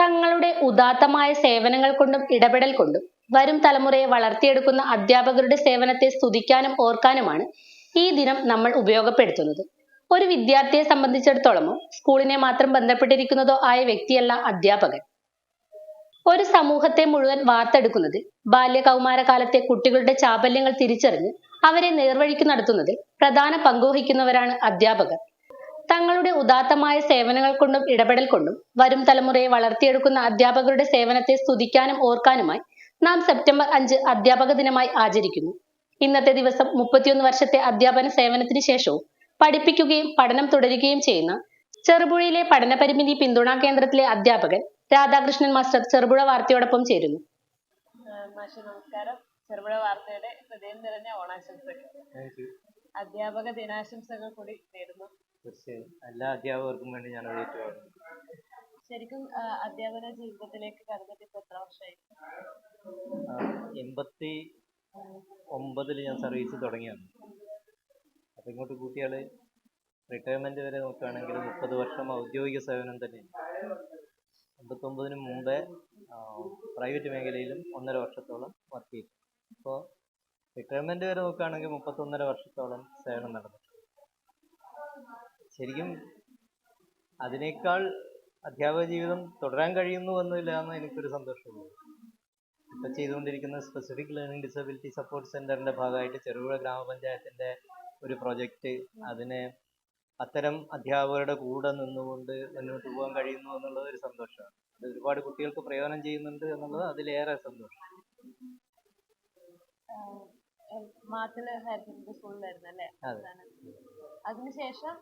തങ്ങളുടെ ഉദാത്തമായ സേവനങ്ങൾ കൊണ്ടും ഇടപെടൽ കൊണ്ടും വരും തലമുറയെ വളർത്തിയെടുക്കുന്ന അധ്യാപകരുടെ സേവനത്തെ സ്തുതിക്കാനും ഓർക്കാനുമാണ് ഈ ദിനം നമ്മൾ ഉപയോഗപ്പെടുത്തുന്നത്. ഒരു വിദ്യാർത്ഥിയെ സംബന്ധിച്ചിടത്തോളമോ സ്കൂളിനെ മാത്രം ബന്ധപ്പെട്ടിരിക്കുന്നതോ ആയ വ്യക്തിയല്ല അധ്യാപകൻ. ഒരു സമൂഹത്തെ മുഴുവൻ വാർത്തെടുക്കുന്നതിൽ ബാല്യകൗമാരകാലത്തെ കുട്ടികളുടെ ചാബല്യങ്ങൾ തിരിച്ചറിഞ്ഞ് അവരെ നേർവഴിക്ക് നടത്തുന്നതിൽ പ്രധാന പങ്കുവഹിക്കുന്നവരാണ് അധ്യാപകർ. തങ്ങളുടെ ഉദാത്തമായ സേവനങ്ങൾ കൊണ്ടും ഇടപെടൽ കൊണ്ടും വരും തലമുറയെ വളർത്തിയെടുക്കുന്ന അധ്യാപകരുടെ സേവനത്തെ സ്തുതിക്കാനും ഓർക്കാനുമായി നാം സെപ്റ്റംബർ അഞ്ച് അധ്യാപക ദിനമായി ആചരിക്കുന്നു. ഇന്നത്തെ ദിവസം മുപ്പത്തിയൊന്ന് വർഷത്തെ അധ്യാപന സേവനത്തിന് ശേഷവും പഠിപ്പിക്കുകയും പഠനം തുടരുകയും ചെയ്യുന്ന ചെറുപുഴയിലെ പഠന പരിമിതി പിന്തുണാ കേന്ദ്രത്തിലെ അധ്യാപകൻ രാധാകൃഷ്ണൻ മാസ്റ്റർ ചെറുപുഴ വാർത്തയോടൊപ്പം ചേരുന്നു. നമസ്കാരം. ചെറുപുഴ വാർത്തയുടെ ഹൃദയം നിറഞ്ഞ ഓണാശംസകൾ. അധ്യാപക ദിനാശംസകൾ കൂടി നേരുന്നു. തീർച്ചയായും എല്ലാ അധ്യാപകർക്കും വേണ്ടി ഞാൻ ഏറ്റുവാങ്ങുന്നു. ശരിക്കും അധ്യാപന ജീവിതത്തിലേക്ക് കടന്നിട്ട് ഇപ്പൊ എത്ര വർഷമായി? എൺപത്തി ഒമ്പതിൽ ഞാൻ സർവീസ് തുടങ്ങിയാണ് അപ്പം ഇങ്ങോട്ട് കൂട്ടിയാൽ റിട്ടയർമെന്റ് വരെ നോക്കുകയാണെങ്കിൽ മുപ്പത് വർഷം ഔദ്യോഗിക സേവനം തന്നെയാണ്. എൺപത്തൊമ്പതിന് മുമ്പേ പ്രൈവറ്റ് മേഖലയിലും ഒന്നര വർഷത്തോളം വർക്ക് ചെയ്തു. അപ്പോൾ റിട്ടയർമെന്റ് വരെ നോക്കുകയാണെങ്കിൽ മുപ്പത്തൊന്നര വർഷത്തോളം സേവനം നടന്നു. ശരിക്കും അതിനേക്കാൾ അധ്യാപക ജീവിതം തുടരാൻ കഴിയുന്നു എന്നില്ലാന്ന് എനിക്കൊരു സന്തോഷമുണ്ട്. ഇപ്പം ചെയ്തുകൊണ്ടിരിക്കുന്ന സ്പെസിഫിക് ലേണിംഗ് ഡിസബിലിറ്റി സപ്പോർട്ട് സെന്ററിന്റെ ഭാഗമായിട്ട് ചെറുപുഴ ഗ്രാമപഞ്ചായത്തിന്റെ ഒരു പ്രൊജക്റ്റ് അതിനെ അത്തരം അധ്യാപകരുടെ കൂടെ നിന്നുകൊണ്ട് മുന്നോട്ട് പോകാൻ കഴിയുന്നു എന്നുള്ളത് ഒരു സന്തോഷമാണ്. അത് ഒരുപാട് കുട്ടികൾക്ക് പ്രയോജനം ചെയ്യുന്നുണ്ട് എന്നുള്ളത് അതിലേറെ സന്തോഷം. മാത്രമേ ഹയർ സെക്കൻഡറി സ്കൂളിലായിരുന്നു അല്ലേ. അതിനുശേഷം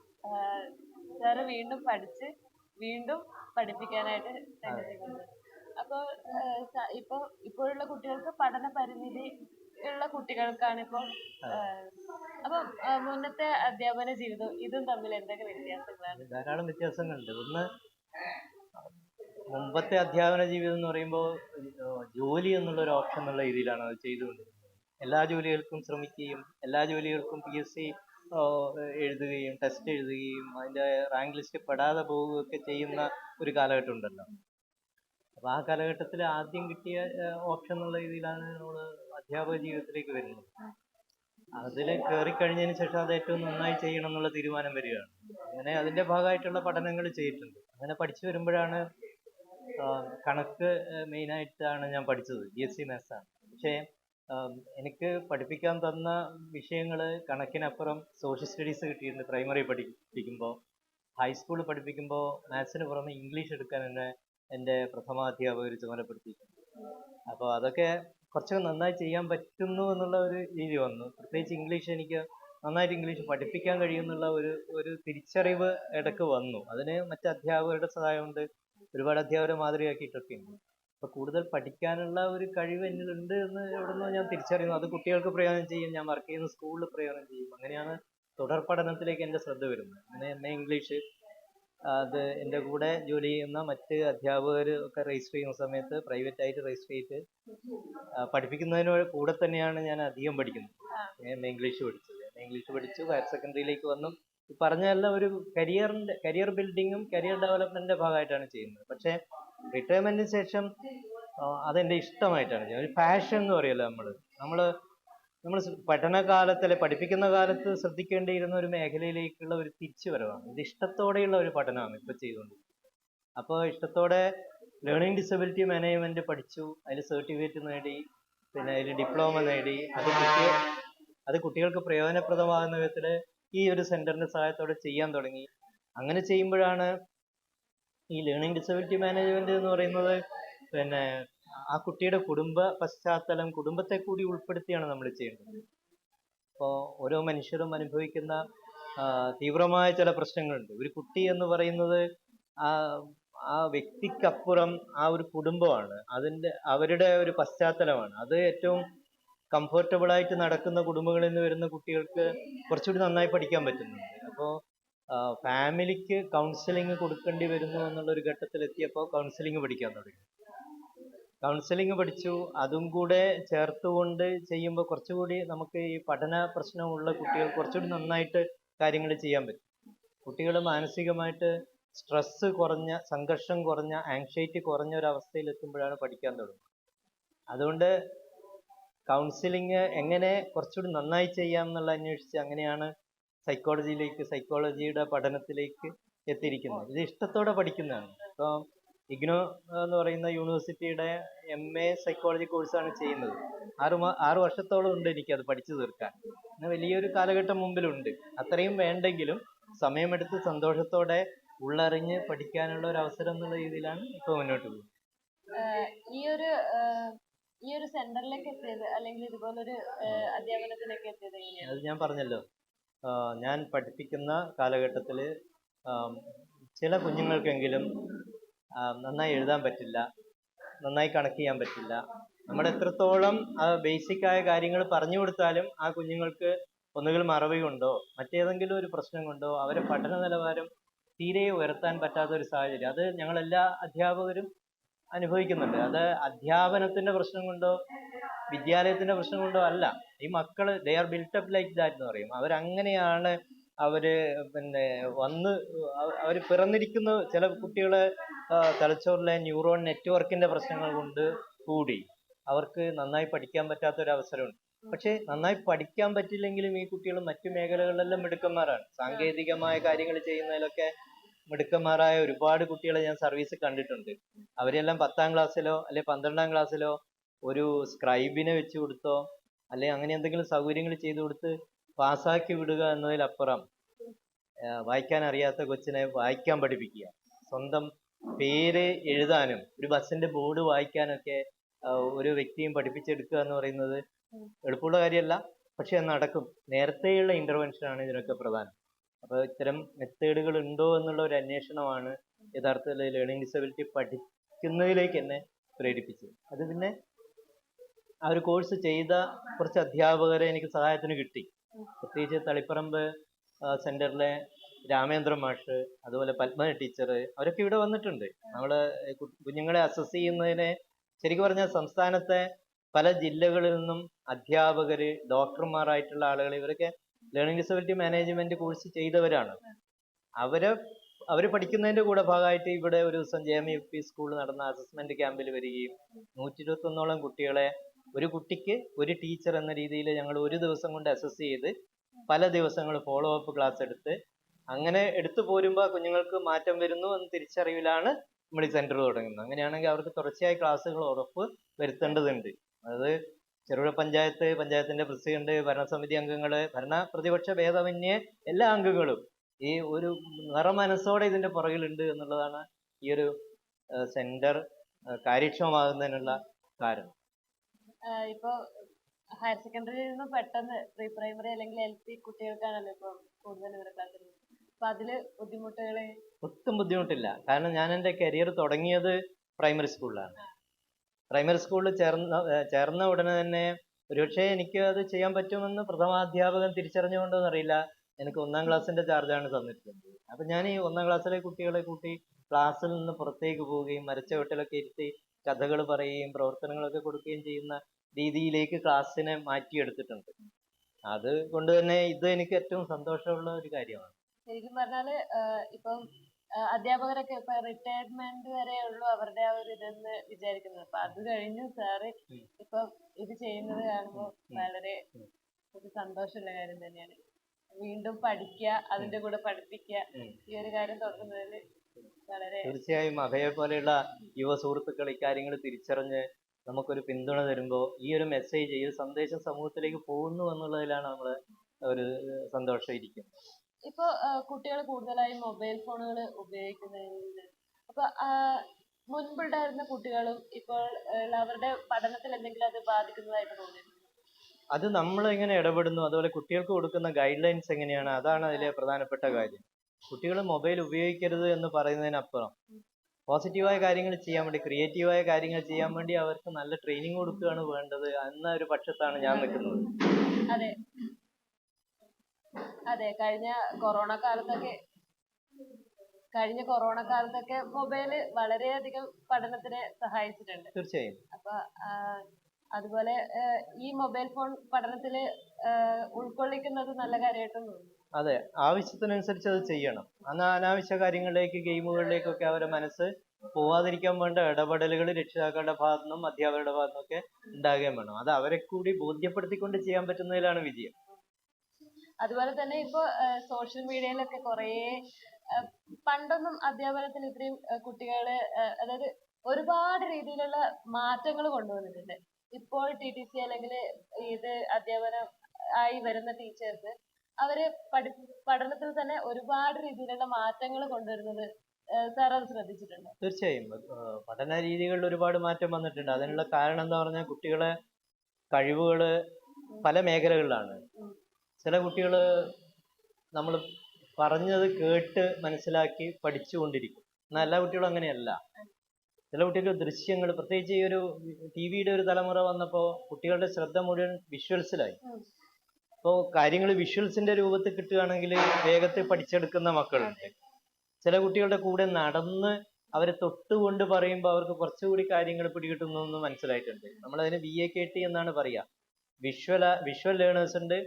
സാറ് വീണ്ടും പഠിച്ച് വീണ്ടും പഠിപ്പിക്കാനായിട്ട് രംഗത്തേക്ക് അപ്പോൾ ഇപ്പോൾ ഇപ്പോഴുള്ള കുട്ടികൾക്ക് പഠന പരിമിതി ഉള്ള കുട്ടികൾക്കാണ് ഇപ്പോൾ അപ്പൊ മുന്നത്തെ അധ്യാപന ജീവിതവും ഇതും തമ്മിൽ എന്തൊക്കെ വ്യത്യാസങ്ങളാണ്? ധാരാളം വ്യത്യാസങ്ങളുണ്ട്. ഒന്ന് മുമ്പത്തെ അധ്യാപന ജീവിതം എന്ന് പറയുമ്പോൾ ജോലി എന്നുള്ള ഒരു ഓപ്ഷൻ എന്നുള്ള രീതിയിലാണ് അത് ചെയ്തുകൊണ്ടിരുന്നത്. എല്ലാ ജോലികൾക്കും ശ്രമിക്കുകയും എല്ലാ ജോലികൾക്കും പി എസ് സി എഴുതുകയും ടെസ്റ്റ് എഴുതുകയും അതിന്റെ റാങ്ക് ലിസ്റ്റ് പെടാതെ പോവുകയൊക്കെ ചെയ്യുന്ന ഒരു കാലഘട്ടം ഉണ്ടല്ലോ. അപ്പോൾ ആ കാലഘട്ടത്തിൽ ആദ്യം കിട്ടിയ ഓപ്ഷൻ എന്നുള്ള രീതിയിലാണ് നമ്മൾ അധ്യാപക ജീവിതത്തിലേക്ക് വരുന്നത്. അതിൽ കയറിക്കഴിഞ്ഞതിന് ശേഷം അത് ഏറ്റവും നന്നായി ചെയ്യണം എന്നുള്ള തീരുമാനം വരികയാണ്. അങ്ങനെ അതിന്റെ ഭാഗമായിട്ടുള്ള പഠനങ്ങൾ ചെയ്തിട്ടുണ്ട്. അങ്ങനെ പഠിച്ചു വരുമ്പോഴാണ് കണക്ക് മെയിനായിട്ടാണ് ഞാൻ പഠിച്ചത്. ബി എസ് സി പക്ഷേ എനിക്ക് പഠിപ്പിക്കാൻ തന്ന വിഷയങ്ങൾ കണക്കിനപ്പുറം സോഷ്യൽ സ്റ്റഡീസ് കിട്ടിയിട്ടുണ്ട് പ്രൈമറി പഠിപ്പിക്കുമ്പോൾ ഹൈസ്കൂൾ പഠിപ്പിക്കുമ്പോൾ മാത്സിന് പുറമെ ഇംഗ്ലീഷ് എടുക്കാൻ എന്നെ എന്റെ പ്രഥമാധ്യാപകർ ചുമതലപ്പെടുത്തിയിട്ടുണ്ട് അപ്പോൾ അതൊക്കെ കുറച്ചൊക്കെ നന്നായി ചെയ്യാൻ പറ്റുന്നു എന്നുള്ള ഒരു രീതി വന്നു. പ്രത്യേകിച്ച് ഇംഗ്ലീഷ് എനിക്ക് നന്നായിട്ട് ഇംഗ്ലീഷ് പഠിപ്പിക്കാൻ കഴിയുമെന്നുള്ള ഒരു ഒരു തിരിച്ചറിവ് ഇടയ്ക്ക് വന്നു. അതിന് മറ്റ് അധ്യാപകരുടെ സഹായം കൊണ്ട് ഒരുപാട് അധ്യാപകരെ മാതൃകയാക്കിയിട്ടൊക്കെ ഉണ്ട് അപ്പോൾ കൂടുതൽ പഠിക്കാനുള്ള ഒരു കഴിവ് എന്നിലുണ്ട് എന്ന് എവിടുന്നോ ഞാൻ തിരിച്ചറിയുന്നു. അത് കുട്ടികൾക്ക് പ്രയോജനം ചെയ്യും ഞാൻ വർക്ക് ചെയ്യുന്ന സ്കൂളിൽ പ്രയോജനം ചെയ്യും. അങ്ങനെയാണ് തുടർ പഠനത്തിലേക്ക് എന്റെ ശ്രദ്ധ വരുന്നത്. അങ്ങനെ എം എ ഇംഗ്ലീഷ് അത് എന്റെ കൂടെ ജോലി ചെയ്യുന്ന മറ്റ് അധ്യാപകർ ഒക്കെ രജിസ്റ്റർ ചെയ്യുന്ന സമയത്ത് പ്രൈവറ്റ് ആയിട്ട് രജിസ്റ്റർ ചെയ്തിട്ട് പഠിപ്പിക്കുന്നതിന് കൂടെ തന്നെയാണ് ഞാൻ അധികം പഠിക്കുന്നത്. എം എ ഇംഗ്ലീഷ് പഠിച്ചത്. എം എ ഇംഗ്ലീഷ് പഠിച്ചു ഹയർ സെക്കൻഡറിയിലേക്ക് വന്നു. പറഞ്ഞതെല്ലാം ഒരു കരിയറിന്റെ കരിയർ ബിൽഡിങ്ങും കരിയർ ഡെവലപ്മെന്റിന്റെ ഭാഗമായിട്ടാണ് ചെയ്യുന്നത്. പക്ഷേ റിട്ടയർമെന്റിന് ശേഷം ആ, അതെന്റെ ഇഷ്ടമായിട്ടാണ് ഒരു പാഷൻ എന്ന് പറയുമല്ലോ നമ്മൾ നമ്മൾ നമ്മൾ പഠനകാലത്തിലെ പഠിപ്പിക്കുന്ന കാലത്ത് ശ്രദ്ധിക്കേണ്ടിയിരുന്ന ഒരു മേഖലയിലേക്കുള്ള ഒരു തിരിച്ചു വരവാണ് ഇത് ഇഷ്ടത്തോടെയുള്ള ഒരു പഠനമാണ് ഇപ്പോൾ ചെയ്തുകൊണ്ട് അപ്പോൾ ഇഷ്ടത്തോടെ ലേണിംഗ് ഡിസബിലിറ്റി മാനേജ്മെന്റ് പഠിച്ചു. അതിൽ സർട്ടിഫിക്കറ്റ് നേടി. പിന്നെ അതിൽ ഡിപ്ലോമ നേടി. അത് കിട്ടിയ അത് കുട്ടികൾക്ക് പ്രയോജനപ്രദമാകുന്ന വിധത്തിൽ ഈ ഒരു സെന്ററിന്റെ സഹായത്തോടെ ചെയ്യാൻ തുടങ്ങി. അങ്ങനെ ചെയ്യുമ്പോഴാണ് ഈ ലേണിംഗ് ഡിസബിലിറ്റി മാനേജ്മെന്റ് എന്ന് പറയുന്നത് പിന്നെ ആ കുട്ടിയുടെ കുടുംബ പശ്ചാത്തലം കുടുംബത്തെ കൂടി ഉൾപ്പെടുത്തിയാണ് നമ്മൾ ചെയ്യേണ്ടത്. അപ്പോൾ ഓരോ മനുഷ്യരും അനുഭവിക്കുന്ന തീവ്രമായ ചില പ്രശ്നങ്ങളുണ്ട്. ഒരു കുട്ടി എന്ന് പറയുന്നത് ആ ആ വ്യക്തിക്കപ്പുറം ആ ഒരു കുടുംബമാണ്. അതിന്റെ അവരുടെ ഒരു പശ്ചാത്തലമാണ്. അത് ഏറ്റവും കംഫർട്ടബിൾ ആയിട്ട് നടക്കുന്ന കുടുംബങ്ങളിൽ നിന്ന് വരുന്ന കുട്ടികൾക്ക് കുറച്ചുകൂടി നന്നായി പഠിക്കാൻ പറ്റുന്നുണ്ട്. അപ്പോൾ ഫാമിലിക്ക് കൗൺസിലിംഗ് കൊടുക്കേണ്ടി വരുന്നു ഘട്ടത്തിൽ എത്തിയപ്പോൾ കൗൺസിലിംഗ് പഠിക്കാൻ തുടങ്ങി. കൗൺസിലിംഗ് പഠിച്ചു. അതും കൂടെ ചേർത്തുകൊണ്ട് ചെയ്യുമ്പോൾ കുറച്ചുകൂടി നമുക്ക് ഈ പഠന പ്രശ്നമുള്ള കുട്ടികൾ കുറച്ചുകൂടി നന്നായിട്ട് കാര്യങ്ങൾ ചെയ്യാൻ പറ്റും. കുട്ടികൾ മാനസികമായിട്ട് സ്ട്രെസ് കുറഞ്ഞ സംഘർഷം കുറഞ്ഞ ആങ്ഷൈറ്റി കുറഞ്ഞ ഒരു അവസ്ഥയിൽ എത്തുമ്പോഴാണ് പഠിക്കാൻ തുടങ്ങുന്നത് അതുകൊണ്ട് കൗൺസിലിംഗ് എങ്ങനെ കുറച്ചുകൂടി നന്നായി ചെയ്യാം എന്നുള്ള അന്വേഷിച്ച് അങ്ങനെയാണ് സൈക്കോളജിയിലേക്ക് സൈക്കോളജിയുടെ പഠനത്തിലേക്ക് എത്തിയിരിക്കുന്നത്. ഇത് ഇഷ്ടത്തോടെ പഠിക്കുന്നതാണ്. ഇപ്പം ഇഗ്നോ എന്ന് പറയുന്ന യൂണിവേഴ്സിറ്റിയുടെ എം എ സൈക്കോളജി കോഴ്സാണ് ചെയ്യുന്നത്. ആറ് മാ ആറ് വർഷത്തോളം ഉണ്ട് എനിക്കത് പഠിച്ചു തീർക്കാൻ. പിന്നെ വലിയൊരു കാലഘട്ടം മുമ്പിലുണ്ട്. അത്രയും വേണ്ടെങ്കിലും സമയമെടുത്ത് സന്തോഷത്തോടെ ഉള്ളറിഞ്ഞ് പഠിക്കാനുള്ള ഒരു അവസരം എന്നുള്ള രീതിയിലാണ് ഇപ്പോൾ മുന്നോട്ട് പോകുന്നത്. ഈ ഒരു ഈ ഒരു സെന്ററിലേക്ക് എത്തിയത് അല്ലെങ്കിൽ ഇതുപോലൊരു അധ്യാപനത്തിലേക്ക് എത്തിയത് അത് ഞാൻ പറഞ്ഞല്ലോ. ഞാൻ പഠിപ്പിക്കുന്ന കാലഘട്ടത്തിൽ ചില കുഞ്ഞുങ്ങൾക്കെങ്കിലും നന്നായി എഴുതാൻ പറ്റില്ല നന്നായി കണക്ക് ചെയ്യാൻ പറ്റില്ല. നമ്മൾ എത്രത്തോളം ബേസിക് ആയ കാര്യങ്ങൾ പറഞ്ഞു കൊടുത്താലും ആ കുഞ്ഞുങ്ങൾക്ക് ഒന്നുകിൽ മറവി കൊണ്ടോ മറ്റേതെങ്കിലും ഒരു പ്രശ്നം കൊണ്ടോ അവരെ പഠന നിലവാരം തീരെ ഉയർത്താൻ പറ്റാത്ത ഒരു സാഹചര്യം. അത് ഞങ്ങൾ എല്ലാ അധ്യാപകരും അനുഭവിക്കുന്നുണ്ട്. അത് അധ്യാപനത്തിന്റെ പ്രശ്നം കൊണ്ടോ വിദ്യാലയത്തിന്റെ പ്രശ്നം കൊണ്ടോ അല്ല. ഈ മക്കൾ they are built up like that എന്ന് പറയും. അവരങ്ങനെയാണ് അവർ പിന്നെ വന്ന് അവർ പിറന്നിരിക്കുന്ന ചില കുട്ടികളെ തലച്ചോറിലെ ന്യൂറോൺ നെറ്റ്വർക്കിന്റെ പ്രശ്നങ്ങൾ കൊണ്ട് കൂടി അവർക്ക് നന്നായി പഠിക്കാൻ പറ്റാത്ത ഒരു അവസരമുണ്ട്. പക്ഷേ നന്നായി പഠിക്കാൻ പറ്റില്ലെങ്കിലും ഈ കുട്ടികൾ മറ്റു മേഖലകളിലെല്ലാം മിടുക്കന്മാരാണ്. സാങ്കേതികമായ കാര്യങ്ങൾ ചെയ്യുന്നതിലൊക്കെ മിടുക്കന്മാരായ ഒരുപാട് കുട്ടികളെ ഞാൻ സർവീസ് കണ്ടിട്ടുണ്ട്. അവരെല്ലാം പത്താം ക്ലാസ്സിലോ അല്ലെ പന്ത്രണ്ടാം ക്ലാസ്സിലോ ഒരു സ്ക്രൈബിനെ വെച്ച് കൊടുത്തോ അല്ലെ അങ്ങനെ എന്തെങ്കിലും സൗകര്യങ്ങൾ ചെയ്തു കൊടുത്ത് പാസ്സാക്കി വിടുക എന്നതിലപ്പുറം വായിക്കാൻ അറിയാത്ത കൊച്ചിനെ വായിക്കാൻ പഠിപ്പിക്കുക. സ്വന്തം പേര് എഴുതാനും ഒരു ബസ്സിന്റെ ബോർഡ് വായിക്കാനൊക്കെ ഒരു വ്യക്തിയും പഠിപ്പിച്ചെടുക്കുക എന്ന് പറയുന്നത് എളുപ്പമുള്ള കാര്യമല്ല പക്ഷെ നടക്കും. നേരത്തെയുള്ള ഇന്റർവെൻഷൻ ആണ് ഇതിനൊക്കെ പ്രധാനം. അപ്പോൾ ഇത്തരം മെത്തേഡുകൾ ഉണ്ടോ എന്നുള്ള ഒരു അന്വേഷണമാണ് യഥാർത്ഥത്തിൽ ലേണിംഗ് ഡിസബിലിറ്റി പഠിക്കുന്നതിലേക്ക് എന്നെ പ്രേരിപ്പിച്ചത്. അത് പിന്നെ ആ ഒരു കോഴ്സ് ചെയ്ത കുറച്ച് അധ്യാപകരെ എനിക്ക് സഹായത്തിന് കിട്ടി. പ്രത്യേകിച്ച് തളിപ്പറമ്പ് സെന്ററിലെ രാമേന്ദ്ര മാഷ് അതുപോലെ പത്മ ടീച്ചർ അവരൊക്കെ ഇവിടെ വന്നിട്ടുണ്ട്. നമ്മൾ കുഞ്ഞുങ്ങളെ അസസ് ചെയ്യുന്നതിനെ ശരിക്കും പറഞ്ഞാൽ സംസ്ഥാനത്തെ പല ജില്ലകളിൽ നിന്നും അധ്യാപകർ ഡോക്ടർമാരായിട്ടുള്ള ആളുകൾ ഇവരൊക്കെ ലേണിംഗ് ഡിസബിലിറ്റി മാനേജ്മെന്റ് കോഴ്സ് ചെയ്തവരാണ്. അവർ അവർ പഠിക്കുന്നതിന്റെ കൂടെ ഭാഗമായിട്ട് ഇവിടെ ഒരു ദിവസം ജെ എം യു പി സ്കൂളിൽ നടന്ന അസസ്മെന്റ് ക്യാമ്പിൽ വരികയും നൂറ്റി ഇരുപത്തൊന്നോളം കുട്ടികളെ ഒരു കുട്ടിക്ക് ഒരു ടീച്ചർ എന്ന രീതിയിൽ ഞങ്ങൾ ഒരു ദിവസം കൊണ്ട് അസസ് ചെയ്ത് പല ദിവസങ്ങൾ ഫോളോ അപ്പ് ക്ലാസ് എടുത്ത് അങ്ങനെ എടുത്തു പോരുമ്പോൾ കുഞ്ഞുങ്ങൾക്ക് മാറ്റം വരുന്നു എന്ന് തിരിച്ചറിവിലാണ് നമ്മൾ ഈ സെന്റർ തുടങ്ങുന്നത്. അങ്ങനെയാണെങ്കിൽ അവർക്ക് തുടർച്ചയായി ക്ലാസ്സുകൾ ഉറപ്പ് വരുത്തേണ്ടതുണ്ട്. അത് ചെറുപുഴ പഞ്ചായത്ത് പഞ്ചായത്തിന്റെ പ്രസിഡന്റ് ഭരണസമിതി അംഗങ്ങൾ ഭരണ പ്രതിപക്ഷ ഭേദമന്യേ എല്ലാ അംഗങ്ങളും ഈ ഒരു നിറമനസ്സോടെ ഇതിന്റെ പുറകിലുണ്ട് എന്നുള്ളതാണ് ഈ ഒരു സെന്റർ കാര്യക്ഷമമാകുന്നതിനുള്ള കാരണം. ആഹ് ഇപ്പൊ ഹയർ സെക്കൻഡറിയിൽ നിന്ന് പെട്ടെന്ന് പ്രീ പ്രൈമറി അല്ലെങ്കിൽ എൽ പി കുട്ടികൾക്കാണല്ലോ ഇപ്പൊ കൂടുതൽ ഇവരെ ക്ലാസ് അപ്പൊ അതിൽ ബുദ്ധിമുട്ടുകൾ? ഒട്ടും ബുദ്ധിമുട്ടില്ല. കാരണം ഞാൻ എന്റെ കരിയർ തുടങ്ങിയത് പ്രൈമറി സ്കൂളിലാണ് പ്രൈമറി സ്കൂളിൽ ചേർന്ന ചേർന്ന ഉടനെ തന്നെ ഒരുപക്ഷെ എനിക്ക് അത് ചെയ്യാൻ പറ്റുമെന്ന് പ്രഥമാധ്യാപകൻ തിരിച്ചറിഞ്ഞുകൊണ്ടോന്ന് അറിയില്ല. എനിക്ക് ഒന്നാം ക്ലാസ്സിന്റെ ചാർജാണ് തന്നിട്ടുള്ളത്. അപ്പൊ ഞാൻ ഈ ഒന്നാം ക്ലാസ്സിലെ കുട്ടികളെ കൂട്ടി ക്ലാസ്സിൽ നിന്ന് പുറത്തേക്ക് പോവുകയും മരച്ചവട്ടിലൊക്കെ ഇരുത്തി കഥകൾ പറയുകയും പ്രവർത്തനങ്ങളൊക്കെ കൊടുക്കുകയും ചെയ്യുന്ന രീതിയിലേക്ക് ക്ലാസ്സിനെ മാറ്റിയെടുത്തിട്ടുണ്ട്. അത് കൊണ്ട് തന്നെ ഇത് എനിക്ക് ഏറ്റവും സന്തോഷമുള്ള ഒരു കാര്യമാണ്. ശരിക്കും പറഞ്ഞാൽ ഇപ്പം അധ്യാപകരൊക്കെ ഇപ്പൊ റിട്ടയർമെന്റ് വരെ ഉള്ളു അവരുടെ ആ ഒരു ഇതെന്ന് വിചാരിക്കുന്നത്. അപ്പൊ അത് കഴിഞ്ഞു സാറ്. ഇപ്പൊ ഇത് ചെയ്യുന്നത് കാണുമ്പോൾ വളരെ ഒരു സന്തോഷമുള്ള കാര്യം തന്നെയാണ്. വീണ്ടും പഠിക്കുക അതിന്റെ കൂടെ പഠിപ്പിക്കുക ഈ ഒരു കാര്യം തുടങ്ങുന്നതിൽ വളരെ തീർച്ചയായും. അഭയെ പോലെയുള്ള യുവ സുഹൃത്തുക്കൾ ഇക്കാര്യങ്ങൾ തിരിച്ചറിഞ്ഞ് നമുക്കൊരു പിന്തുണ തരുമ്പോൾ ഈ ഒരു മെസ്സേജ് ഈ ഒരു സന്ദേശം സമൂഹത്തിലേക്ക് പോകുന്നു എന്നുള്ളതിലാണ് നമ്മൾ ഒരു സന്തോഷം ഇരിക്കുന്നത്. ഇപ്പൊ കുട്ടികൾ കൂടുതലായി മൊബൈൽ ഫോണുകൾ ഉപയോഗിക്കുന്നതിൽ അപ്പൊ ആ, മുൻപുണ്ടായിരുന്ന കുട്ടികളും ഇപ്പോൾ അവരുടെ പഠനത്തിൽ എന്തെങ്കിലും അത് ബാധിക്കുന്നതായിട്ട് തോന്നിയിട്ടുണ്ടോ? അത് നമ്മൾ എങ്ങനെ ഇടപെടുന്നു. അതുപോലെ കുട്ടികൾക്ക് കൊടുക്കുന്ന ഗൈഡ് ലൈൻസ് എങ്ങനെയാണ്? അതാണ് അതിലെ പ്രധാനപ്പെട്ട കാര്യം. കുട്ടികൾ മൊബൈൽ ഉപയോഗിക്കരുത് എന്ന് പറയുന്നതിനപ്പുറം പോസിറ്റീവായ കാര്യങ്ങൾ ചെയ്യാൻ വേണ്ടി ക്രിയേറ്റീവായ കാര്യങ്ങൾ ചെയ്യാൻ വേണ്ടി അവർക്ക് നല്ല ട്രെയിനിങ് കൊടുക്കുകയാണ് വേണ്ടത് എന്ന ഒരു പക്ഷത്താണ് ഞാൻ നിൽക്കുന്നത്. അതെ. അതെ കഴിഞ്ഞ കൊറോണ കാലത്തൊക്കെ കഴിഞ്ഞ കൊറോണ കാലത്തൊക്കെ മൊബൈൽ വളരെയധികം പഠനത്തിന് സഹായിച്ചിട്ടുണ്ട്. തീർച്ചയായും. അപ്പൊ അതുപോലെ ഈ മൊബൈൽ ഫോൺ പഠനത്തിൽ ഉൾക്കൊള്ളിക്കുന്നത് നല്ല കാര്യമായിട്ടും അതെ ആവശ്യത്തിനനുസരിച്ച് അത് ചെയ്യണം. അന്ന് അനാവശ്യ കാര്യങ്ങളിലേക്ക് ഗെയിമുകളിലേക്കൊക്കെ അവരുടെ മനസ്സ് പോവാതിരിക്കാൻ വേണ്ട ഇടപെടലുകൾ രക്ഷിതാക്കളുടെ ഭാഗത്തു നിന്നും അധ്യാപകരുടെ ഭാഗത്തു നിന്നൊക്കെ ഉണ്ടാകുകയും വേണം. അത് അവരെ കൂടി ബോധ്യപ്പെടുത്തിക്കൊണ്ട് ചെയ്യാൻ പറ്റുന്നതിലാണ് വിജയം. അതുപോലെ തന്നെ ഇപ്പൊ സോഷ്യൽ മീഡിയയിലൊക്കെ കുറേ പണ്ടൊന്നും അധ്യാപനത്തിൽ ഇത്രയും കുട്ടികൾ അതായത് ഒരുപാട് രീതിയിലുള്ള മാറ്റങ്ങൾ കൊണ്ടുവന്നിട്ടുണ്ട്. ഇപ്പോൾ ടി ടി സി അല്ലെങ്കിൽ ഇത് അധ്യാപനം ആയി വരുന്ന ടീച്ചേഴ്സ് അവർ പഠി പഠനത്തിൽ തന്നെ ഒരുപാട് രീതിയിലുള്ള മാറ്റങ്ങൾ കൊണ്ടുവരുന്നത് സാർ അത് ശ്രദ്ധിച്ചിട്ടുണ്ടോ. തീർച്ചയായും. പഠന രീതികളിൽ ഒരുപാട് മാറ്റം വന്നിട്ടുണ്ട്. അതിനുള്ള കാരണം എന്താ പറഞ്ഞാൽ കുട്ടികളെ കഴിവുകൾ പല മേഖലകളിലാണ്. ചില കുട്ടികൾ നമ്മൾ പറഞ്ഞത് കേട്ട് മനസ്സിലാക്കി പഠിച്ചുകൊണ്ടിരിക്കും. എന്നാൽ എല്ലാ കുട്ടികളും അങ്ങനെയല്ല. ചില കുട്ടികൾ ദൃശ്യങ്ങൾ പ്രത്യേകിച്ച് ഈ ഒരു ടി വിയുടെ ഒരു തലമുറ വന്നപ്പോൾ കുട്ടികളുടെ ശ്രദ്ധ മുഴുവൻ വിഷ്വൽസിലായി. അപ്പോ അപ്പോൾ കാര്യങ്ങൾ വിഷ്വൽസിന്റെ രൂപത്തിൽ കിട്ടുകയാണെങ്കിൽ വേഗത്തിൽ പഠിച്ചെടുക്കുന്ന മക്കളുണ്ട്. ചില കുട്ടികളുടെ കൂടെ നടന്ന് അവരെ തൊട്ടുകൊണ്ട് പറയുമ്പോൾ അവർക്ക് കുറച്ചുകൂടി കാര്യങ്ങൾ പിടികിട്ടുന്നു എന്ന് മനസ്സിലായിട്ടുണ്ട്. നമ്മളതിന് വി എ കെ ടി എന്നാണ് പറയുക വിഷ്വൽ വിഷ്വൽ ലേണേഴ്സ് ഉണ്ട്.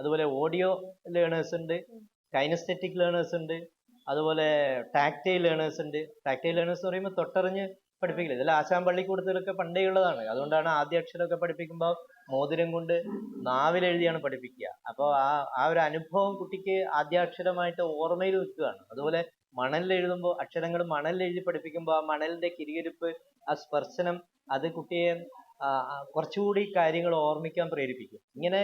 അതുപോലെ ഓഡിയോ ലേണേഴ്സ് ഉണ്ട്. കൈനസ്തെറ്റിക് ലേണേഴ്സ് ഉണ്ട്. അതുപോലെ ടാക്റ്റൈൽ ലേണേഴ്സ് ഉണ്ട്. ടാക്റ്റൈൽ ലേണേഴ്സ് എന്ന് പറയുമ്പോൾ തൊട്ടറിഞ്ഞ് പഠിപ്പിക്കില്ല ഇതിൽ ആശാൻ പള്ളിക്കൂടത്തിലൊക്കെ പണ്ടേ ഉള്ളതാണ്. അതുകൊണ്ടാണ് ആദ്യ അക്ഷരമൊക്കെ പഠിപ്പിക്കുമ്പോൾ മോതിരം കൊണ്ട് നാവിലെഴുതിയാണ് പഠിപ്പിക്കുക. അപ്പോൾ ആ ആ ഒരു അനുഭവം കുട്ടിക്ക് ആദ്യാക്ഷരമായിട്ട് ഓർമ്മയിൽ വെക്കുകയാണ് അതുപോലെ മണലിൽ എഴുതുമ്പോൾ അക്ഷരങ്ങൾ മണലിൽ എഴുതി പഠിപ്പിക്കുമ്പോൾ ആ മണലിന്റെ കിരികിരിപ്പ് ആ സ്പർശനം അത് കുട്ടിയെ കുറച്ചുകൂടി കാര്യങ്ങൾ ഓർമ്മിക്കാൻ പ്രേരിപ്പിക്കും. ഇങ്ങനെ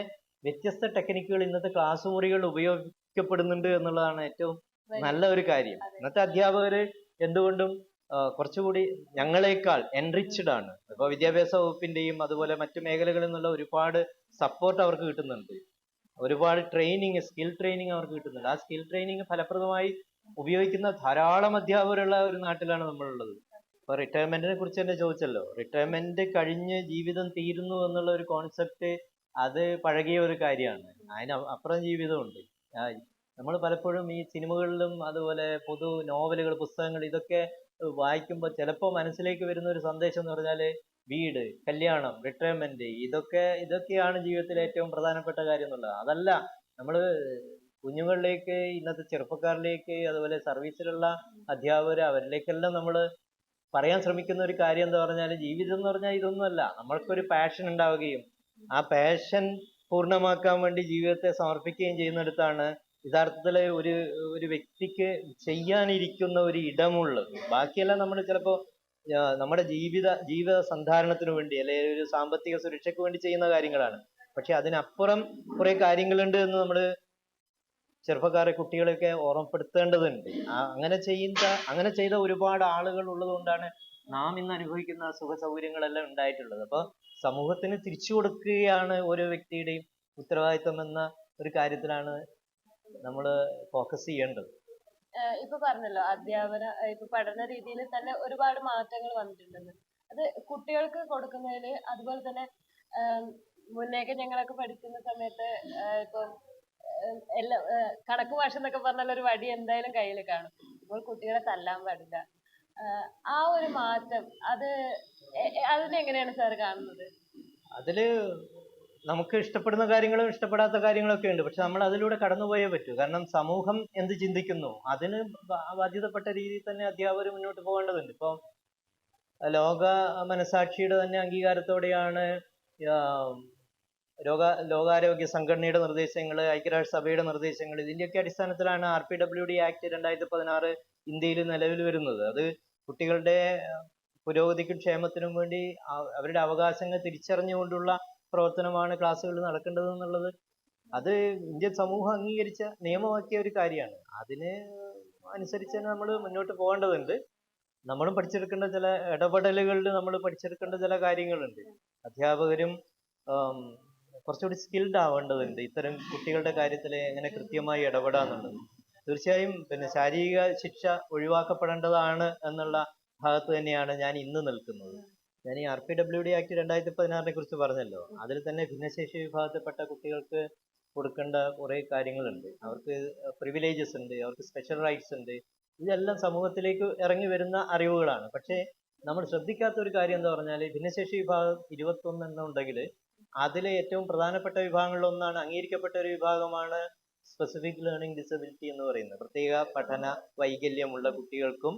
വ്യത്യസ്ത ടെക്നിക്കുകൾ ഇന്നത്തെ ക്ലാസ് മുറികളിൽ ഉപയോഗിക്കപ്പെടുന്നുണ്ട് എന്നുള്ളതാണ് ഏറ്റവും നല്ല ഒരു കാര്യം. ഇന്നത്തെ അധ്യാപകര് എന്തുകൊണ്ടും കുറച്ചുകൂടി ഞങ്ങളെക്കാൾ എൻറിച്ച്ഡ് ആണ്. ഇപ്പോൾ വിദ്യാഭ്യാസ വകുപ്പിന്റെയും അതുപോലെ മറ്റു മേഖലകളിൽ നിന്നുള്ള ഒരുപാട് സപ്പോർട്ട് അവർക്ക് കിട്ടുന്നുണ്ട്. ഒരുപാട് ട്രെയിനിങ് സ്കിൽ ട്രെയിനിങ് അവർക്ക് കിട്ടുന്നുണ്ട്. ആ സ്കിൽ ട്രെയിനിങ് ഫലപ്രദമായി ഉപയോഗിക്കുന്ന ധാരാളം അധ്യാപകരുള്ള ഒരു നാട്ടിലാണ് നമ്മളുള്ളത്. ഇപ്പൊ റിട്ടയർമെന്റിനെ കുറിച്ച് തന്നെ ചോദിച്ചല്ലോ. റിട്ടയർമെന്റ് കഴിഞ്ഞ് ജീവിതം തീരുന്നു എന്നുള്ള ഒരു കോൺസെപ്റ്റ് അത് പഴകിയ ഒരു കാര്യമാണ്. അതിന് അപ്പുറം ജീവിതമുണ്ട്. നമ്മൾ പലപ്പോഴും ഈ സിനിമകളിലും അതുപോലെ പൊതു നോവലുകൾ പുസ്തകങ്ങൾ ഇതൊക്കെ വായിക്കുമ്പോൾ ചിലപ്പോൾ മനസ്സിലേക്ക് വരുന്ന ഒരു സന്ദേശം എന്ന് പറഞ്ഞാൽ വീട് കല്യാണം റിട്ടയർമെന്റ് ഇതൊക്കെ ഇതൊക്കെയാണ് ജീവിതത്തിലെ ഏറ്റവും പ്രധാനപ്പെട്ട കാര്യം എന്നുള്ളത്. അതല്ല നമ്മൾ കുഞ്ഞുങ്ങളിലേക്ക് ഇന്നത്തെ ചെറുപ്പക്കാരിലേക്ക് അതുപോലെ സർവീസിലുള്ള അധ്യാപകർ അവരിലേക്കെല്ലാം നമ്മൾ പറയാൻ ശ്രമിക്കുന്ന ഒരു കാര്യം എന്താ പറഞ്ഞാൽ ജീവിതം എന്ന് പറഞ്ഞാൽ ഇതൊന്നുമല്ല. നമ്മൾക്കൊരു പാഷൻ ഉണ്ടാവുകയും ആ പാഷൻ പൂർണമാക്കാൻ വേണ്ടി ജീവിതത്തെ സമർപ്പിക്കുകയും ചെയ്യുന്നിടത്താണ് യഥാർത്ഥത്തിൽ ഒരു ഒരു വ്യക്തിക്ക് ചെയ്യാനിരിക്കുന്ന ഒരു ഇടമുള്ളത്. ബാക്കിയെല്ലാം നമ്മൾ ചിലപ്പോൾ നമ്മുടെ ജീവിത ജീവിത സന്ധാരണത്തിന് വേണ്ടി അല്ലെങ്കിൽ ഒരു സാമ്പത്തിക സുരക്ഷയ്ക്ക് വേണ്ടി ചെയ്യുന്ന കാര്യങ്ങളാണ്. പക്ഷെ അതിനപ്പുറം കുറെ കാര്യങ്ങളുണ്ട് എന്ന് നമ്മൾ ചെറുപ്പക്കാരെ കുട്ടികളെയൊക്കെ ഓർമ്മപ്പെടുത്തേണ്ടതുണ്ട്. അങ്ങനെ ചെയ്യുന്ന അങ്ങനെ ചെയ്ത ഒരുപാട് ആളുകൾ ഉള്ളത് കൊണ്ടാണ് നാം ഇന്ന് അനുഭവിക്കുന്ന സുഖ സൗകര്യങ്ങളെല്ലാം ഉണ്ടായിട്ടുള്ളത്. അപ്പൊ സമൂഹത്തിന് തിരിച്ചു കൊടുക്കുകയാണ് ഓരോ വ്യക്തിയുടെയും ഉത്തരവാദിത്വം എന്ന ഒരു കാര്യത്തിലാണ് നമ്മൾ ഫോക്കസ് ചെയ്യേണ്ടത്? ഇപ്പൊ പറഞ്ഞല്ലോ അധ്യാപന ഇപ്പൊ പഠന രീതിയിൽ തന്നെ ഒരുപാട് മാറ്റങ്ങൾ വന്നിട്ടുണ്ടെന്ന്. അത് കുട്ടികൾക്ക് കൊടുക്കുന്നതിൽ അതുപോലെ തന്നെ ആം, മുന്നേയൊക്കെ ഞങ്ങളൊക്കെ പഠിക്കുന്ന സമയത്ത് ഇപ്പൊ എല്ലാ കണക്ക് ഭാഷ എന്നൊക്കെ പറഞ്ഞാൽ ഒരു വടി എന്തായാലും കയ്യിൽ കാണും. ഇപ്പോൾ കുട്ടികളെ തല്ലാൻ പാടില്ല. ആ ഒരു മാറ്റം അത് അതിനെ എങ്ങനെയാണ് അതിനെങ്ങനെയാണ് സാർ കാണുന്നത്? അതിൽ നമുക്ക് ഇഷ്ടപ്പെടുന്ന കാര്യങ്ങളും ഇഷ്ടപ്പെടാത്ത കാര്യങ്ങളൊക്കെ ഉണ്ട്. പക്ഷെ നമ്മൾ അതിലൂടെ കടന്നുപോയേ പറ്റൂ. കാരണം സമൂഹം എന്ത് ചിന്തിക്കുന്നു? അതിന് ബാധ്യതപ്പെട്ട രീതിയിൽ തന്നെ അധ്യാപകർ മുന്നോട്ട് പോകേണ്ടതുണ്ട്. ഇപ്പൊ ലോക മനസാക്ഷിയുടെ തന്നെ അംഗീകാരത്തോടെയാണ് ലോക ലോകാരോഗ്യ സംഘടനയുടെ നിർദ്ദേശങ്ങൾ ഐക്യരാഷ്ട്രസഭയുടെ നിർദ്ദേശങ്ങൾ ഇതിന്റെയൊക്കെ അടിസ്ഥാനത്തിലാണ് R P W D act രണ്ടായിരത്തി പതിനാറ് ഇന്ത്യയിൽ നിലവിൽ വരുന്നത്. അത് കുട്ടികളുടെ പുരോഗതിക്കും ക്ഷേമത്തിനും വേണ്ടി അവരുടെ അവകാശങ്ങൾ തിരിച്ചറിഞ്ഞുകൊണ്ടുള്ള പ്രവർത്തനമാണ് ക്ലാസ്സുകളിൽ നടക്കേണ്ടത് എന്നുള്ളത് അത് ഇന്ത്യൻ സമൂഹം അംഗീകരിച്ച നിയമമാക്കിയ ഒരു കാര്യമാണ്. അതിന് അനുസരിച്ച് തന്നെ നമ്മൾ മുന്നോട്ട് പോകേണ്ടതുണ്ട്. നമ്മളും പഠിച്ചെടുക്കേണ്ട ചില ഇടപെടലുകളിൽ നമ്മൾ പഠിച്ചെടുക്കേണ്ട ചില കാര്യങ്ങളുണ്ട്. അധ്യാപകരും കുറച്ചുകൂടി സ്കിൽഡ് ആവേണ്ടതുണ്ട്. ഇത്തരം കുട്ടികളുടെ കാര്യത്തിൽ എങ്ങനെ കൃത്യമായി ഇടപെടാന്നുള്ളത്. തീർച്ചയായും പിന്നെ ശാരീരിക ശിക്ഷ ഒഴിവാക്കപ്പെടേണ്ടതാണ് എന്നുള്ള ഭാഗത്ത് തന്നെയാണ് ഞാൻ ഇന്ന് നിൽക്കുന്നത്. ഞാൻ ഈ R P W D act രണ്ടായിരത്തി പതിനാറിനെ കുറിച്ച് പറഞ്ഞല്ലോ. അതിൽ തന്നെ ഭിന്നശേഷി വിഭാഗത്തിൽപ്പെട്ട കുട്ടികൾക്ക് കൊടുക്കേണ്ട കുറേ കാര്യങ്ങളുണ്ട്. അവർക്ക് പ്രിവിലേജസ് ഉണ്ട് അവർക്ക് സ്പെഷ്യൽ റൈറ്റ്സ് ഉണ്ട്. ഇതെല്ലാം സമൂഹത്തിലേക്ക് ഇറങ്ങി വരുന്ന അറിവുകളാണ്. പക്ഷേ നമ്മൾ ശ്രദ്ധിക്കാത്ത ഒരു കാര്യം എന്താ പറഞ്ഞാൽ ഭിന്നശേഷി വിഭാഗം ഇരുപത്തൊന്ന് എന്നുണ്ടെങ്കിൽ അതിലെ ഏറ്റവും പ്രധാനപ്പെട്ട വിഭാഗങ്ങളിൽ ഒന്നാണ് അംഗീകരിക്കപ്പെട്ട ഒരു വിഭാഗമാണ് സ്പെസിഫിക് ലേണിംഗ് ഡിസബിലിറ്റി എന്ന് പറയുന്നത്. പ്രത്യേക പഠന വൈകല്യമുള്ള കുട്ടികൾക്കും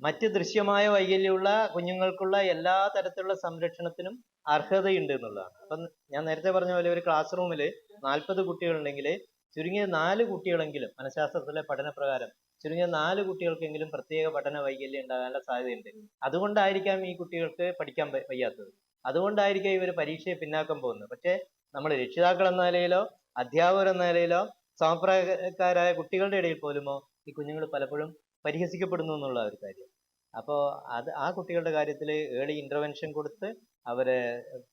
മറ്റ് ദൃശ്യമായ വൈകല്യമുള്ള കുഞ്ഞുങ്ങൾക്കുള്ള എല്ലാ തരത്തിലുള്ള സംരക്ഷണത്തിനും അർഹതയുണ്ട് എന്നുള്ളതാണ്. അപ്പം ഞാൻ നേരത്തെ പറഞ്ഞ പോലെ ഒരു ക്ലാസ് റൂമിൽ നാൽപ്പത് കുട്ടികളുണ്ടെങ്കിൽ ചുരുങ്ങിയ നാല് കുട്ടികളെങ്കിലും മനഃശാസ്ത്രത്തിലെ പഠനപ്രകാരം ചുരുങ്ങിയ നാല് കുട്ടികൾക്കെങ്കിലും പ്രത്യേക പഠന വൈകല്യം ഉണ്ടാകാനുള്ള സാധ്യതയുണ്ട്. അതുകൊണ്ടായിരിക്കാം ഈ കുട്ടികൾക്ക് പഠിക്കാൻ വയ്യാത്തത്. അതുകൊണ്ടായിരിക്കാം ഇവർ പരീക്ഷയെ പിന്നാക്കം പോകുന്നത്. പക്ഷേ നമ്മൾ രക്ഷിതാക്കൾ എന്ന നിലയിലോ അധ്യാപകർ എന്ന നിലയിലോ സമപ്രായക്കാരായ കുട്ടികളുടെ ഇടയിൽ പോലുമോ ഈ കുഞ്ഞുങ്ങൾ പലപ്പോഴും പരിഹസിക്കപ്പെടുന്നു എന്നുള്ള ഒരു കാര്യം. അപ്പോൾ അത് ആ കുട്ടികളുടെ കാര്യത്തിൽ ഏർലി ഇന്റർവെൻഷൻ കൊടുത്ത് അവരെ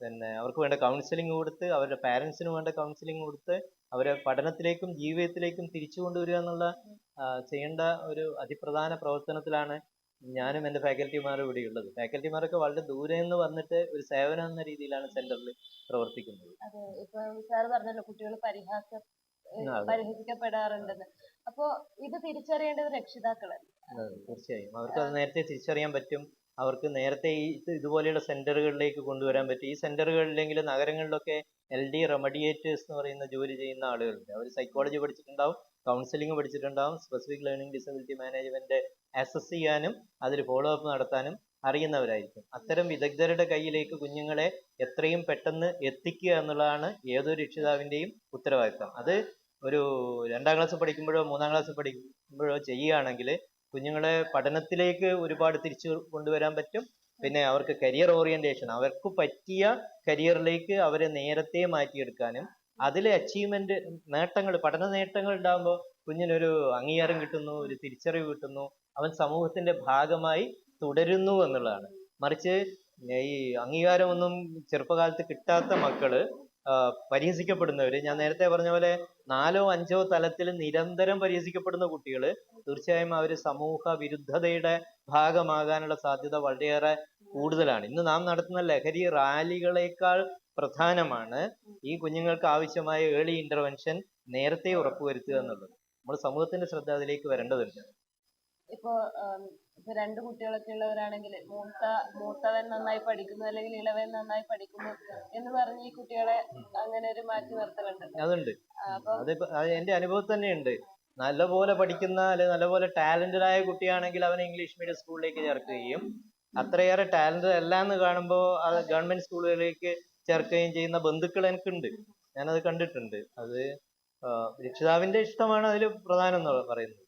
പിന്നെ അവർക്ക് വേണ്ട കൗൺസിലിംഗ് കൊടുത്ത് അവരുടെ പാരൻസിന് വേണ്ട കൗൺസിലിംഗ് കൊടുത്ത് അവരെ പഠനത്തിലേക്കും ജീവിതത്തിലേക്കും തിരിച്ചു കൊണ്ടുവരിക എന്നുള്ള ചെയ്യേണ്ട ഒരു അതിപ്രധാന പ്രവർത്തനത്തിലാണ് ഞാനും എന്റെ ഫാക്കൽറ്റിമാരും ഇവിടെ ഉള്ളത്. ഫാക്കൽറ്റിമാരൊക്കെ വളരെ ദൂരെ നിന്ന് വന്നിട്ട് ഒരു സേവനം എന്ന രീതിയിലാണ് സെന്ററിൽ പ്രവർത്തിക്കുന്നത്. അതെ ഇപ്പൊ പറഞ്ഞല്ലോ കുട്ടികൾ പരിഹാസ. പരിഹസിക്കപ്പെടാറുണ്ടെന്ന്. അപ്പോ ഇത് തിരിച്ചറിയേണ്ടത് രക്ഷിതാക്കളല്ലേ? തീർച്ചയായും. അവർക്ക് അത് നേരത്തെ തിരിച്ചറിയാൻ പറ്റും. അവർക്ക് നേരത്തെ ഈ ഇത് ഇതുപോലെയുള്ള സെന്ററുകളിലേക്ക് കൊണ്ടുവരാൻ പറ്റും. ഈ സെന്ററുകളിലെങ്കിലും നഗരങ്ങളിലൊക്കെ എൽ ഡി റെമഡിയേറ്റേഴ്സ് എന്ന് പറയുന്ന ജോലി ചെയ്യുന്ന ആളുകളുണ്ട്. അവർ സൈക്കോളജി പഠിച്ചിട്ടുണ്ടാവും counselling പഠിച്ചിട്ടുണ്ടാവും specific learning disability management assess ചെയ്യാനും അതിൽ ഫോളോ അപ്പ് നടത്താനും അറിയുന്നവരായിരിക്കും. അത്തരം വിദഗ്ധരുടെ കയ്യിലേക്ക് കുഞ്ഞുങ്ങളെ എത്രയും പെട്ടെന്ന് എത്തിക്കുക എന്നുള്ളതാണ് ഏതൊരു രക്ഷിതാവിന്റെയും ഉത്തരവാദിത്തം. അത് ഒരു രണ്ടാം ക്ലാസ് പഠിക്കുമ്പോഴോ മൂന്നാം ക്ലാസ് പഠിക്കുമ്പോഴോ ചെയ്യുകയാണെങ്കിൽ കുഞ്ഞുങ്ങളെ പഠനത്തിലേക്ക് ഒരുപാട് തിരിച്ചു കൊണ്ടുവരാൻ പറ്റും. പിന്നെ അവർക്ക് കരിയർ ഓറിയന്റേഷൻ അവർക്ക് പറ്റിയ കരിയറിലേക്ക് അവരെ നേരത്തെ മാറ്റിയെടുക്കാനും അതിലെ അച്ചീവ്മെന്റ് നേട്ടങ്ങൾ പഠന നേട്ടങ്ങൾ ഉണ്ടാകുമ്പോൾ കുഞ്ഞിനൊരു അംഗീകാരം കിട്ടുന്നു ഒരു തിരിച്ചറിവ് കിട്ടുന്നു അവൻ സമൂഹത്തിന്റെ ഭാഗമായി തുടരുന്നു എന്നുള്ളതാണ്. മറിച്ച് ഈ അംഗീകാരമൊന്നും ചെറുപ്പകാലത്ത് കിട്ടാത്ത മക്കൾ ആ, പരിഹസിക്കപ്പെടുന്നവര്. ഞാൻ നേരത്തെ പറഞ്ഞ പോലെ നാലോ അഞ്ചോ തലത്തിൽ നിരന്തരം പരിഹസിക്കപ്പെടുന്ന കുട്ടികൾ തീർച്ചയായും അവർ സമൂഹ വിരുദ്ധതയുടെ ഭാഗമാകാനുള്ള സാധ്യത വളരെയേറെ കൂടുതലാണ്. ഇന്ന് നാം നടത്തുന്ന ലഹരി റാലികളേക്കാൾ പ്രധാനമാണ് ഈ കുഞ്ഞുങ്ങൾക്ക് ആവശ്യമായ ഏർലി ഇന്റർവെൻഷൻ നേരത്തെ ഉറപ്പുവരുത്തുക എന്നുള്ളത്. നമ്മൾ സമൂഹത്തിന്റെ ശ്രദ്ധ അതിലേക്ക് വരേണ്ടതുണ്ട്. ഇപ്പൊ ഇപ്പൊ രണ്ട് കുട്ടികളൊക്കെ ഉള്ളവരാണെങ്കിൽ മൂത്ത മൂത്തവൻ നന്നായി പഠിക്കുന്നു അല്ലെങ്കിൽ ഇളവൻ നന്നായി പഠിക്കുന്നു എന്ന് പറഞ്ഞ് ഈ കുട്ടികളെ അങ്ങനെ ഒരു മാറ്റി നിർത്തലുണ്ട്. അതുണ്ട്. അപ്പൊ അത് ഇപ്പൊ- അത് എന്റെ അനുഭവത്തിൽ തന്നെയുണ്ട്. നല്ലപോലെ പഠിക്കുന്ന അല്ലെങ്കിൽ നല്ലപോലെ ടാലന്റഡ് ആയ കുട്ടിയാണെങ്കിൽ അവനെ ഇംഗ്ലീഷ് മീഡിയം സ്കൂളിലേക്ക് ചേർക്കുകയും അത്രയേറെ ടാലന്റഡ് അല്ല എന്ന് കാണുമ്പോൾ അത് ഗവൺമെന്റ് സ്കൂളുകളിലേക്ക് ചേർക്കുകയും ചെയ്യുന്ന ബന്ധുക്കൾ എനിക്കുണ്ട്. ഞാനത് കണ്ടിട്ടുണ്ട്. അത് ആ, രക്ഷിതാവിന്റെ ഇഷ്ടമാണ് അതിൽ പ്രധാനം എന്ന് പറയുന്നത്.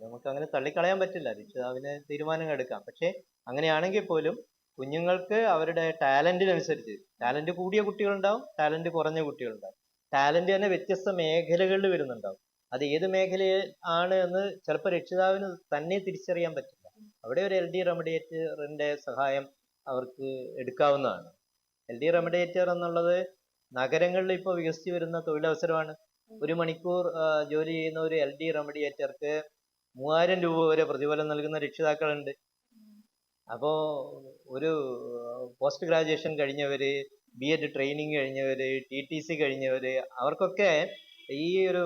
നമുക്ക് അങ്ങനെ തള്ളിക്കളയാൻ പറ്റില്ല. രക്ഷിതാവിന് തീരുമാനങ്ങൾ എടുക്കാം. പക്ഷേ അങ്ങനെയാണെങ്കിൽ പോലും കുഞ്ഞുങ്ങൾക്ക് അവരുടെ ടാലന്റിനനുസരിച്ച് ടാലന്റ് കൂടിയ കുട്ടികളുണ്ടാവും ടാലന്റ് കുറഞ്ഞ കുട്ടികളുണ്ടാവും. ടാലന്റ് തന്നെ വ്യത്യസ്ത മേഖലകളിൽ വരുന്നുണ്ടാവും. അത് ഏത് മേഖല ആണ് എന്ന് ചിലപ്പോൾ രക്ഷിതാവിന് തന്നെ തിരിച്ചറിയാൻ പറ്റില്ല. അവിടെ ഒരു എൽ ഡി റെമഡിയേറ്ററിന്റെ സഹായം അവർക്ക് എടുക്കാവുന്നതാണ്. എൽ ഡി റെമഡിയേറ്റർ എന്നുള്ളത് നഗരങ്ങളിൽ ഇപ്പോൾ വികസിച്ചു വരുന്ന തൊഴിലവസരമാണ്. ഒരു മണിക്കൂർ ജോലി ചെയ്യുന്ന ഒരു എൽ ഡി റെമഡിയേറ്റർക്ക് മൂവായിരം രൂപ വരെ പ്രതിഫലം നൽകുന്ന രക്ഷിതാക്കളുണ്ട്. അപ്പോൾ ഒരു പോസ്റ്റ് ഗ്രാജുവേഷൻ കഴിഞ്ഞവര് ബി എഡ് ട്രെയിനിങ് കഴിഞ്ഞവര് ടി ടി സി കഴിഞ്ഞവര് അവർക്കൊക്കെ ഈ ഒരു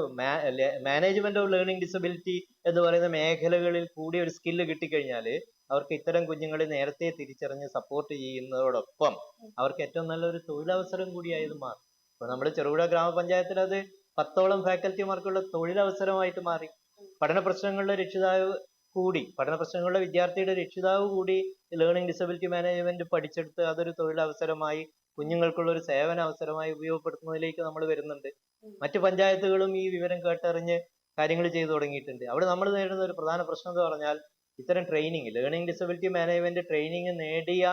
മാനേജ്മെന്റ് ഓഫ് ലേണിംഗ് ഡിസബിലിറ്റി എന്ന് പറയുന്ന മേഖലകളിൽ കൂടി ഒരു സ്കില്ല് കിട്ടിക്കഴിഞ്ഞാൽ അവർക്ക് ഇത്തരം കുഞ്ഞുങ്ങളെ നേരത്തെ തിരിച്ചറിഞ്ഞ് സപ്പോർട്ട് ചെയ്യുന്നതോടൊപ്പം അവർക്ക് ഏറ്റവും നല്ലൊരു തൊഴിലവസരം കൂടിയായത് മാറും. ഇപ്പൊ നമ്മുടെ ചെറുപുഴ ഗ്രാമപഞ്ചായത്തിൽ അത് പത്തോളം ഫാക്കൽറ്റിമാർക്കുള്ള തൊഴിലവസരമായിട്ട് മാറി. പഠന പ്രശ്നങ്ങളുടെ രക്ഷിതാവ് കൂടി പഠന പ്രശ്നങ്ങളുടെ വിദ്യാർത്ഥിയുടെ രക്ഷിതാവ് കൂടി ലേണിംഗ് ഡിസബിലിറ്റി മാനേജ്മെന്റ് പഠിച്ചെടുത്ത് അതൊരു തൊഴിലവസരമായി കുഞ്ഞുങ്ങൾക്കുള്ള ഒരു സേവന അവസരമായി ഉപയോഗപ്പെടുത്തുന്നതിലേക്ക് നമ്മൾ വരുന്നുണ്ട്. മറ്റു പഞ്ചായത്തുകളും ഈ വിവരം കേട്ടറിഞ്ഞ് കാര്യങ്ങൾ ചെയ്തു തുടങ്ങിയിട്ടുണ്ട്. അവിടെ നമ്മൾ നേരിടുന്ന ഒരു പ്രധാന പ്രശ്നം എന്ന് പറഞ്ഞാൽ ഇത്തരം training learning disability management training നേടിയ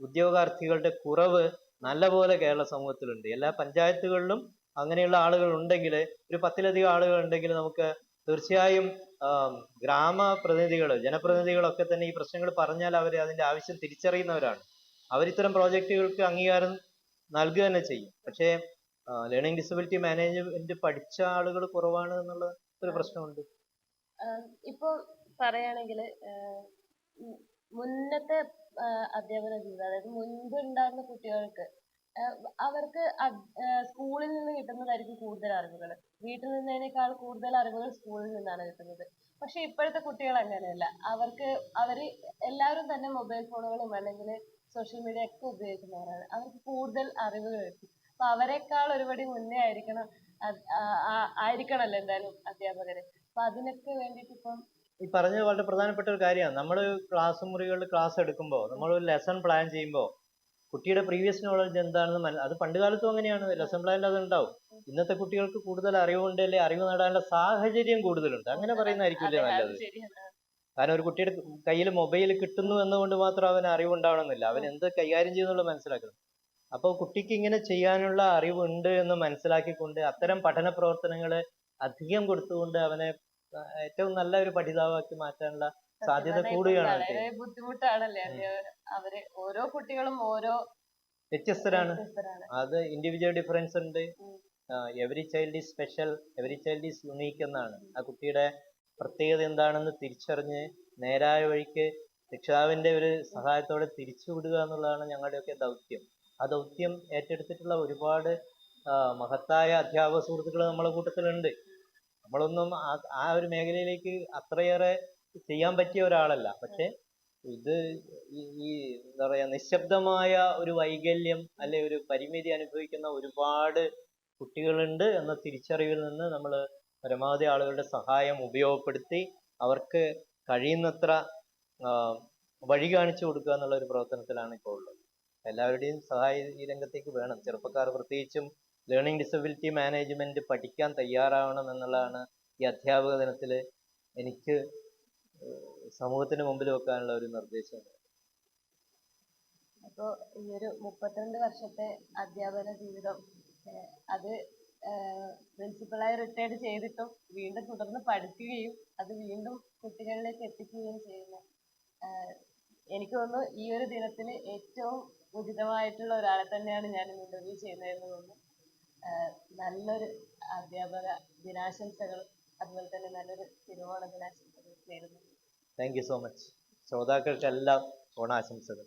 ഉദ്യോഗാർത്ഥികളുടെ കുറവ് നല്ലപോലെ കേരള സമൂഹത്തിലുണ്ട്. എല്ലാ പഞ്ചായത്തുകളിലും അങ്ങനെയുള്ള ആളുകൾ ഉണ്ടെങ്കിൽ ഒരു പത്തിലധികം ആളുകൾ ഉണ്ടെങ്കിൽ നമുക്ക് തീർച്ചയായും ആം, ഗ്രാമപ്രതിനിധികൾ ജനപ്രതിനിധികളൊക്കെ തന്നെ ഈ പ്രശ്നങ്ങൾ പറഞ്ഞാൽ അവർ അതിന്റെ ആവശ്യം തിരിച്ചറിയുന്നവരാണ്. അവരിത്തരം പ്രോജക്റ്റുകൾക്ക് അംഗീകാരം നൽകുക തന്നെ ചെയ്യും. പക്ഷേ ലേണിംഗ് ഡിസബിലിറ്റി മാനേജ്മെന്റ് പഠിച്ച ആളുകൾ കുറവാണ് എന്നുള്ള ഒരു പ്രശ്നമുണ്ട്. ഇപ്പോൾ പറയുകയാണെങ്കിൽ മുന്നത്തെ അധ്യാപന ജീവിതം അതായത് മുൻപ് ഉണ്ടായിരുന്ന കുട്ടികൾക്ക് അവർക്ക് സ്കൂളിൽ നിന്ന് കിട്ടുന്നതായിരിക്കും കൂടുതൽ അറിവുകൾ. വീട്ടിൽ നിന്നതിനേക്കാൾ കൂടുതൽ അറിവുകൾ സ്കൂളിൽ നിന്നാണ് കിട്ടുന്നത്. പക്ഷെ ഇപ്പോഴത്തെ കുട്ടികൾ അങ്ങനെയല്ല. അവർക്ക് അവർ എല്ലാവരും തന്നെ മൊബൈൽ ഫോണുകളും അല്ലെങ്കിൽ സോഷ്യൽ മീഡിയ ഒക്കെ ഉപയോഗിക്കുന്നവരാണ്. അവർക്ക് കൂടുതൽ അറിവുകൾ കിട്ടും. അപ്പൊ അവരെക്കാൾ ഒരുപടി മുന്നേ ആയിരിക്കണം. ആയിരിക്കണല്ലോ എന്തായാലും അധ്യാപകര്. അപ്പൊ അതിനൊക്കെ വേണ്ടിയിട്ട് ഇപ്പം ഈ പറഞ്ഞത് വളരെ പ്രധാനപ്പെട്ട ഒരു കാര്യമാണ്. നമ്മൾ ക്ലാസ് മുറികളിൽ ക്ലാസ് എടുക്കുമ്പോൾ നമ്മൾ ഒരു ലെസൺ പ്ലാൻ ചെയ്യുമ്പോൾ കുട്ടിയുടെ പ്രീവിയസ് നോളജ് എന്താണെന്ന് അത് പണ്ട് കാലത്തും അങ്ങനെയാണ്. ലെസൺ പ്ലാനിൽ അത് ഉണ്ടാവും. ഇന്നത്തെ കുട്ടികൾക്ക് കൂടുതൽ അറിവുണ്ട് അല്ലെ? അറിവ് നേടാനുള്ള സാഹചര്യം കൂടുതലുണ്ട്. അങ്ങനെ പറയുന്നതായിരിക്കില്ലേ നല്ലത്? കാരണം ഒരു കുട്ടിയുടെ കയ്യിൽ മൊബൈൽ കിട്ടുന്നു എന്നുകൊണ്ട് മാത്രം അവന് അറിവുണ്ടാവണമെന്നില്ല. അവൻ എന്ത് കൈകാര്യം ചെയ്യുന്നുള്ളത് മനസ്സിലാക്കണം. അപ്പോൾ കുട്ടിക്ക് ഇങ്ങനെ ചെയ്യാനുള്ള അറിവുണ്ട് എന്ന് മനസ്സിലാക്കിക്കൊണ്ട് അത്തരം പഠന പ്രവർത്തനങ്ങൾ അധികം കൊടുത്തുകൊണ്ട് അവനെ ഏറ്റവും നല്ല ഒരു പഠിതാവാക്കി മാറ്റാനുള്ള സാധ്യത കൂടുകയാണ് ബുദ്ധിമുട്ടാണല്ലേ? അവർ ഓരോ കുട്ടികളും ഓരോ വ്യത്യസ്തരാണ്. അത് ഇൻഡിവിജ്വൽ ഡിഫറൻസ് ഉണ്ട്. ഉം. Every child is special every child is unique എന്നാണ്. ആ കുട്ടിയുടെ പ്രത്യേകത എന്താണെന്ന് തിരിച്ചറിഞ്ഞ് നേരായ വഴിക്ക് രക്ഷിതാവിന്റെ ഒരു സഹായത്തോടെ തിരിച്ചു വിടുക എന്നുള്ളതാണ് ഞങ്ങളുടെയൊക്കെ ദൗത്യം. ആ ദൗത്യം ഏറ്റെടുത്തിട്ടുള്ള ഒരുപാട് മഹത്തായ അധ്യാപക സുഹൃത്തുക്കൾ നമ്മളെ കൂട്ടത്തിലുണ്ട്. നമ്മളൊന്നും ആ ഒരു മേഖലയിലേക്ക് അത്രയേറെ ചെയ്യാൻ പറ്റിയ ഒരാളല്ല. പക്ഷെ ഇത് ഈ എന്താ പറയാ നിശബ്ദമായ ഒരു വൈകല്യം അല്ലെ ഒരു പരിമിതി അനുഭവിക്കുന്ന ഒരുപാട് കുട്ടികളുണ്ട് എന്ന തിരിച്ചറിവിൽ നിന്ന് നമ്മൾ പരമാവധി ആളുകളുടെ സഹായം ഉപയോഗപ്പെടുത്തി അവർക്ക് കഴിയുന്നത്ര വഴി കാണിച്ചു കൊടുക്കുക എന്നുള്ള ഒരു പ്രവർത്തനത്തിലാണ് ഇപ്പോൾ ഉള്ളത്. എല്ലാവരുടെയും സഹായ ഈ രംഗത്തേക്ക് വേണം. ചെറുപ്പക്കാർ പ്രത്യേകിച്ചും ലേണിംഗ് ഡിസബിലിറ്റി മാനേജ്മെന്റ് പഠിക്കാൻ തയ്യാറാവണം എന്നുള്ളതാണ് ഈ അധ്യാപക ദിനത്തിൽ എനിക്ക് സമൂഹത്തിന് മുമ്പിൽ വെക്കാനുള്ള ഒരു നിർദ്ദേശം. അപ്പോ ഈ ഒരു മുപ്പത്തിരണ്ട് വർഷത്തെ അധ്യാപന ജീവിതം അത് പ്രിൻസിപ്പളായി റിട്ടയർഡ് ചെയ്തിട്ടും വീണ്ടും തുടർന്ന് പഠിക്കുകയും അത് വീണ്ടും കുട്ടികളിലേക്ക് എത്തിക്കുകയും ചെയ്യുന്ന. എനിക്ക് തോന്നുന്നു ഈ ഒരു ദിനത്തിൽ ഏറ്റവും ഉചിതമായിട്ടുള്ള ഒരാളെ തന്നെയാണ് ഞാൻ ഇന്ന് ഇന്റർവ്യൂ ചെയ്യുന്നതെന്ന് തോന്നുന്നു. നല്ലൊരു അധ്യാപക ദിനാശംസകൾ അതുപോലെ തന്നെ നല്ലൊരു തിരുവോണ ദിനാശംസകൾ നേരുന്നു. താങ്ക് യു സോ മച്ച് ശ്രോതാക്കൾക്കെല്ലാം ഓണാശംസകൾ.